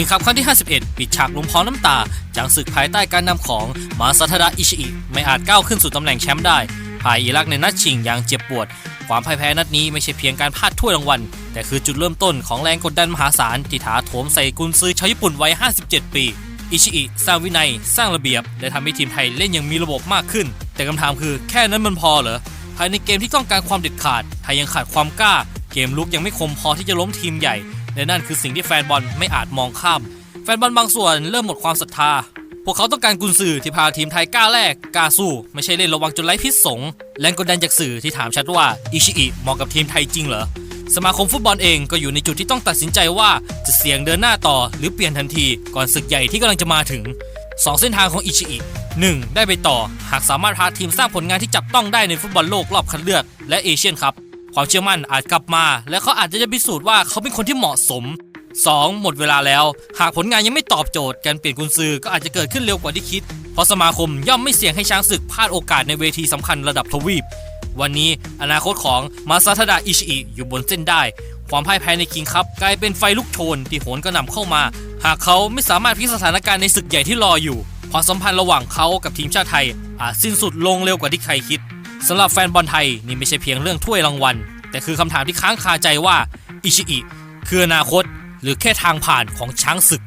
คิงคัพครั้งที่ 51 ปิดฉากลงพร้อมน้ำตา จากศึกภายใต้การนำของมาซาทาดะอิชิอิไม่อาจก้าวขึ้นสู่ตำแหน่งแชมป์ได้พ่ายอิรักในนัดชิงอย่างเจ็บปวด ความพ่ายแพ้นัดนี้ไม่ใช่เพียงการพลาดถ้วยรางวัล แต่คือจุดเริ่มต้นของแรงกดดันมหาศาลที่ถาโถมใส่กุนซือชาวญี่ปุ่นวัย 57 ปีอิชิอิสร้างวินัย สร้างระเบียบ และทำให้ทีมไทยเล่นอย่างมีระบบมากขึ้น แต่คำถามคือแค่นั้นมันพอเหรอภายในเกมที่ต้องการความเด็ดขาดไทยยังขาดความกล้า เกมลุกยังไม่คมพอที่จะล้มทีมใหญ่ และนั่นคือสิ่งที่แฟนบอลไม่อาจมองข้าม แฟนบอลบางส่วนเริ่มหมดความศรัทธา พวกเขาต้องการกุนซือที่พาทีมไทยกล้าแลกกล้าสู้ ไม่ใช่เล่นระวังจนไร้พิษสงแรงกดดันจากสื่อที่ถามชัดว่าอิชิอิเหมาะกับทีมไทยจริงเหรอสมาคมฟุตบอลเองก็อยู่ในจุดที่ต้องตัดสินใจว่าจะเสี่ยงเดินหน้าต่อหรือเปลี่ยนทันทีก่อนศึกใหญ่ที่กำลังจะมาถึง 2 เส้นทางของอิชิอิ 1. ได้ไปต่อ หากสามารถพาทีมสร้างผลงานที่จับต้องได้ในฟุตบอลโลกรอบคัดเลือกและเอเชียนคัพ ความเชื่อมั่นอาจกลับมา และเขาอาจจะจะพิสูจน์ว่าเขาเป็นคนที่เหมาะสม 2. หมดเวลาแล้ว หากผลงานยังไม่ตอบโจทย์การเปลี่ยนกุนซือก็อาจจะเกิดขึ้นเร็วกว่าที่คิด เพราะสมาคมย่อมไม่เสี่ยงให้ช้างศึกพลาดโอกาสในเวทีสำคัญระดับทวีป วันนี้อนาคตของมาซาทดะอิชิอิอยู่บนเส้นได้ ความพ่ายแพ้ในคิงคัพกลายเป็นไฟลุกโชนที่โหนกระหน่ำเข้ามา หากเขาไม่สามารถพลิกสถานการณ์ในศึกใหญ่ที่รออยู่ความสัมพันธ์ระหว่างเขากับทีมชาติไทยอาจสิ้นสุดลงเร็วกว่าที่ใครคิด สำหรับแฟนบอลไทยนี่ไม่ใช่เพียงเรื่องถ้วยรางวัล แต่คือคำถามที่ค้างคาใจว่าอิชิอิคืออนาคตหรือแค่ทางผ่านของช้างศึก